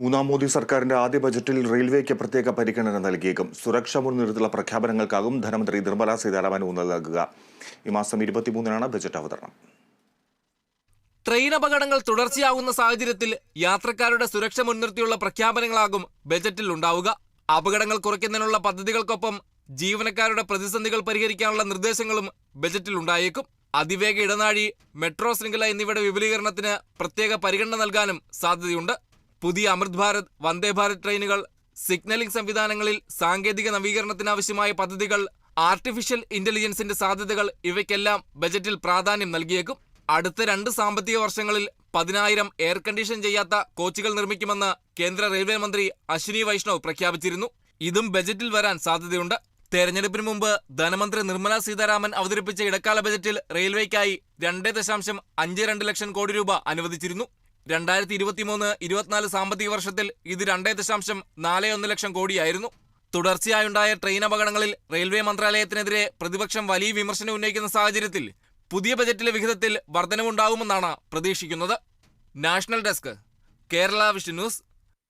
മൂന്നാം മോദി സർക്കാരിന്റെ ആദ്യ ബജറ്റിൽ റെയിൽവേക്ക് പ്രത്യേക പരിഗണന നൽകിയേക്കും. സുരക്ഷ മുൻനിർത്തിയുള്ള പ്രഖ്യാപനങ്ങൾക്കാകും ധനമന്ത്രി നിർമ്മല സീതാരാമൻ ഊന്നൽ നൽകുക. ഈ മാസം ഇരുപത്തിമൂന്നിനാണ് ബജറ്റ് അവതരണം. ട്രെയിൻ അപകടങ്ങൾ തുടർച്ചയാകുന്ന സാഹചര്യത്തിൽ യാത്രക്കാരുടെ സുരക്ഷ മുൻനിർത്തിയുള്ള പ്രഖ്യാപനങ്ങളാകും ബജറ്റിൽ ഉണ്ടാവുക. അപകടങ്ങൾ കുറയ്ക്കുന്നതിനുള്ള പദ്ധതികൾക്കൊപ്പം ജീവനക്കാരുടെ പ്രതിസന്ധികൾ പരിഹരിക്കാനുള്ള നിർദ്ദേശങ്ങളും ബജറ്റിൽ ഉണ്ടായേക്കും. അതിവേഗ ഇടനാഴി മെട്രോ ശൃംഖല എന്നിവയുടെ വിപുലീകരണത്തിന് പ്രത്യേക പരിഗണന നൽകാനും സാധ്യതയുണ്ട്. പുതിയ അമൃത് ഭാരത് വന്ദേ ഭാരത് ട്രെയിനുകൾ സിഗ്നലിംഗ് സംവിധാനങ്ങളിൽ സാങ്കേതിക നവീകരണത്തിനാവശ്യമായ പദ്ധതികൾ ആർട്ടിഫിഷ്യൽ ഇന്റലിജൻസിന്റെ സാധ്യതകൾ ഇവയ്ക്കെല്ലാം ബജറ്റിൽ പ്രാധാന്യം നൽകിയേക്കും. അടുത്ത രണ്ട് സാമ്പത്തിക വർഷങ്ങളിൽ പതിനായിരം എയർ കണ്ടീഷൻ ചെയ്യാത്ത കോച്ചുകൾ നിർമ്മിക്കുമെന്ന് കേന്ദ്ര റെയിൽവേ മന്ത്രി അശ്വിനി വൈഷ്ണവ് പ്രഖ്യാപിച്ചിരുന്നു. ഇതും ബജറ്റിൽ വരാൻ സാധ്യതയുണ്ട്. തെരഞ്ഞെടുപ്പിന് മുമ്പ് ധനമന്ത്രി നിർമ്മല സീതാരാമൻ അവതരിപ്പിച്ച ഇടക്കാല ബജറ്റിൽ റെയിൽവേക്കായി രണ്ട് ദശാംശം അഞ്ച് രണ്ട് ലക്ഷം കോടി രൂപ അനുവദിച്ചിരുന്നു. രണ്ടായിരത്തി ഇരുപത്തിമൂന്ന് ഇരുപത്തിനാല് സാമ്പത്തിക വർഷത്തിൽ ഇത് രണ്ടേ ദശാംശം നാല് ഒന്ന് ലക്ഷം കോടിയായിരുന്നു. തുടർച്ചയായുണ്ടായ ട്രെയിൻ അപകടങ്ങളിൽ റെയിൽവേ മന്ത്രാലയത്തിനെതിരെ പ്രതിപക്ഷം വലിയ വിമർശനം ഉന്നയിക്കുന്ന സാഹചര്യത്തിൽ പുതിയ ബജറ്റിലെ വിഹിതത്തിൽ വർധനവുണ്ടാകുമെന്നാണ് പ്രതീക്ഷിക്കുന്നത്. National desk Kerala vision news